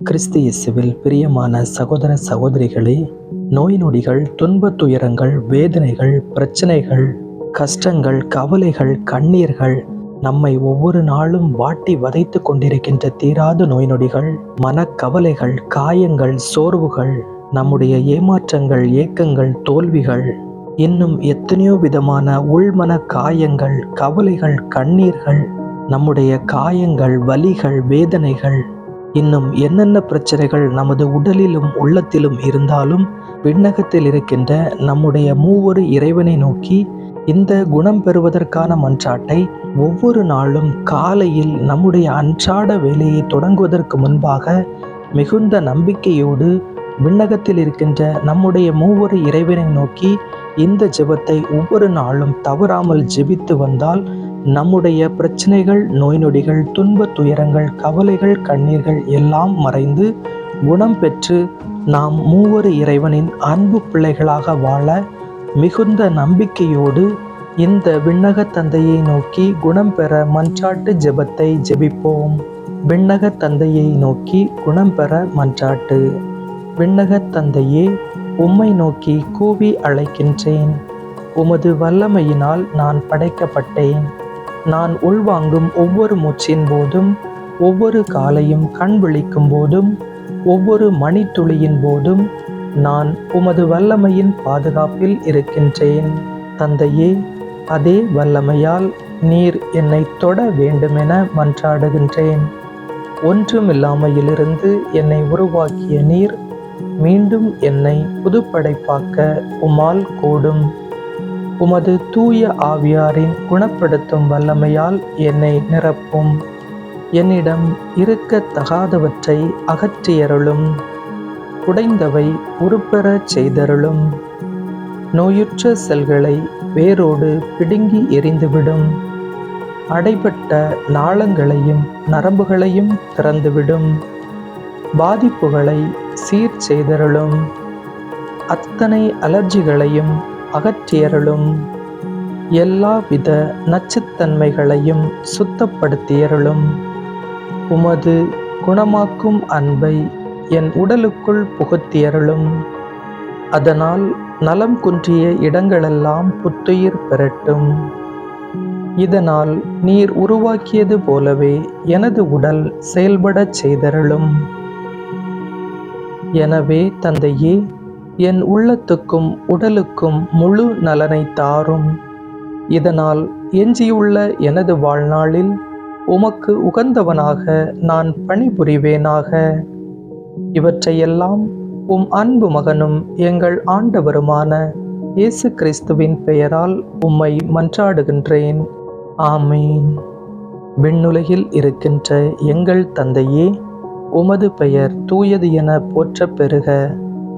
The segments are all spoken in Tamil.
கிறிஸ்து இயேசுவில் பிரியமான சகோதர சகோதரிகளே நோய் நொடிகள் துன்பத் துயரங்கள் வேதனைகள் பிரச்சனைகள் கஷ்டங்கள் கவலைகள் கண்ணீர்கள் நம்மை ஒவ்வொரு நாளும் வாட்டி வதைத்து கொண்டிருக்கின்ற தீராத நோய் நொடிகள் மனக்கவலைகள் காயங்கள் சோர்வுகள் நம்முடைய ஏமாற்றங்கள் ஏக்கங்கள் தோல்விகள் இன்னும் எத்தனையோ விதமான உள்மன காயங்கள் கவலைகள் கண்ணீர்கள் நம்முடைய காயங்கள் வலிகள் வேதனைகள் இன்னும் என்னென்ன பிரச்சனைகள் நமது உடலிலும் உள்ளத்திலும் இருந்தாலும் விண்ணகத்தில் இருக்கின்ற நம்முடைய மூவொரு இறைவனை நோக்கி இந்த குணம் பெறுவதற்கான மன்றாட்டை ஒவ்வொரு நாளும் காலையில் நம்முடைய அன்றாட வேலையை தொடங்குவதற்கு முன்பாக மிகுந்த நம்பிக்கையோடு விண்ணகத்தில் இருக்கின்ற நம்முடைய மூவொரு இறைவனை நோக்கி இந்த ஜெபத்தை ஒவ்வொரு நாளும் தவறாமல் ஜெபித்து வந்தால் நம்முடைய பிரச்சனைகள் நோய் நொடிகள் துன்ப துயரங்கள் கவலைகள் கண்ணீர்கள் எல்லாம் மறைந்து குணம் பெற்று நாம் மூவரு இறைவனின் அன்பு பிள்ளைகளாக வாழ மிகுந்த நம்பிக்கையோடு இந்த விண்ணக தந்தையை நோக்கி குணம் பெற மன்றாட்டு ஜெபத்தை ஜெபிப்போம். விண்ணக தந்தையை நோக்கி குணம் பெற மன்றாட்டு. விண்ணக தந்தையே உம்மை நோக்கி கூவி அழைக்கின்றேன். உமது வல்லமையினால் நான் படைக்கப்பட்டேன். நான் உள்வாங்கும் ஒவ்வொரு மூச்சின் போதும் ஒவ்வொரு காலையும் கண் விழிக்கும் போதும் ஒவ்வொரு மணித்துளியின் போதும் நான் உமது வல்லமையின் பாதுகாப்பில் இருக்கின்றேன். தந்தையே அதே வல்லமையால் நீர் என்னை தொட வேண்டுமென மன்றாடுகின்றேன். ஒன்றுமில்லாமையிலிருந்து என்னை உருவாக்கிய நீர் மீண்டும் என்னை புதுப்படைப்பாக்க உமால் கூடும். உமது தூய ஆவியாரின் குணப்படுத்தும் வல்லமையால் என்னை நிரப்பும். என்னிடம் இருக்கத்தகாதவற்றை அகற்றியருளும். உடைந்தவை உருப்பெறச் செய்தருளும். நோயுற்ற செல்களை வேரோடு பிடுங்கி எரிந்துவிடும் அடைபட்ட நாளங்களையும் நரம்புகளையும் திறந்துவிடும். பாதிப்புகளை சீர் செய்தருளும் அத்தனை அலர்ஜிகளையும் அகற்றியருளும். எல்லாவித நச்சுத்தன்மைகளையும் சுத்தப்படுத்தியருளும். உமது குணமாக்கும் அன்பை என் உடலுக்குள் புகுத்தியருளும். அதனால் நலம் குன்றிய இடங்களெல்லாம் புத்துயிர் பெறட்டும். இதனால் நீர் உருவாக்கியது போலவே எனது உடல் செயல்படச் செய்தருளும். எனவே தந்தையே என் உள்ளத்துக்கும் உடலுக்கும் முழு நலனை தாரும். இதனால் எஞ்சியுள்ள எனது வாழ்நாளில் உமக்கு உகந்தவனாக நான் பணிபுரிவேனாக. இவற்றையெல்லாம் உம் அன்பு மகனும் எங்கள் ஆண்டவருமான இயேசு கிறிஸ்துவின் பெயரால் உம்மை மன்றாடுகின்றேன். ஆமீன். விண்ணுலகில் இருக்கின்ற எங்கள் தந்தையே உமது பெயர் தூயது என போற்றப் பெறுக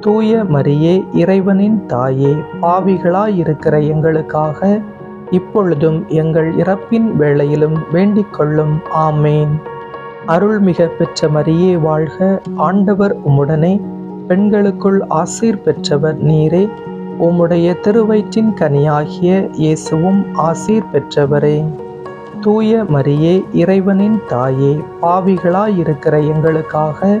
தூய மரியே இறைவனின் தாயே பாவிகளாயிருக்கிற எங்களுக்காக இப்பொழுதும் எங்கள் இறப்பின் வேளையிலும் வேண்டிக் கொள்ளும். ஆமேன். அருள்மிக பெற்ற மரியே வாழ்க. ஆண்டவர் உம்முடனே பெண்களுக்குள் ஆசீர் பெற்றவர் நீரே. உம்முடைய திருவயிற்றின் கனியாகிய இயேசுவும் ஆசீர் பெற்றவரே. தூய மரியே இறைவனின் தாயே பாவிகளாயிருக்கிற எங்களுக்காக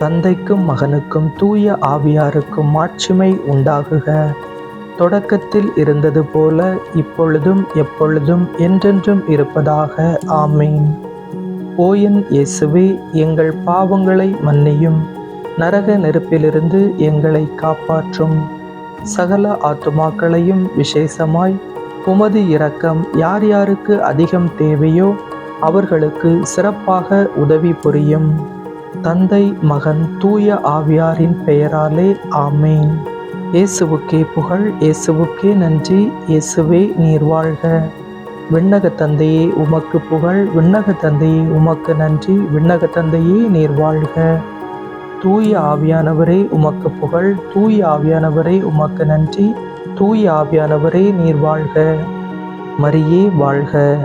தந்தைக்கும் மகனுக்கும் தூய ஆவியாருக்கும் மாட்சிமை உண்டாகுக. தொடக்கத்தில் இருந்தது போல இப்பொழுதும் எப்பொழுதும் என்றென்றும் இருப்பதாக. ஆமீன். ஓயன் இயேசுவே எங்கள் பாவங்களை மன்னியும். நரக நெருப்பிலிருந்து எங்களை காப்பாற்றும். சகல ஆத்துமாக்களையும் விசேஷமாய் உமது இரக்கம் யார் யாருக்கு அதிகம் தேவையோ அவர்களுக்கு சிறப்பாக உதவி புரியும். தந்தை மகன் தூய ஆவியாரின் பெயராலே ஆமேன். இயேசுவுக்கே புகழ் இயேசுவுக்கே நன்றி இயேசுவே நீர் வாழ்க. விண்ணக தந்தையே உமக்கு புகழ் விண்ணக தந்தையே உமக்கு நன்றி விண்ணக தந்தையே நீர் வாழ்க. தூய ஆவியானவரே உமக்கு புகழ் தூய ஆவியானவரே உமக்கு நன்றி தூய ஆவியானவரே நீர் வாழ்க. மரியே வாழ்க.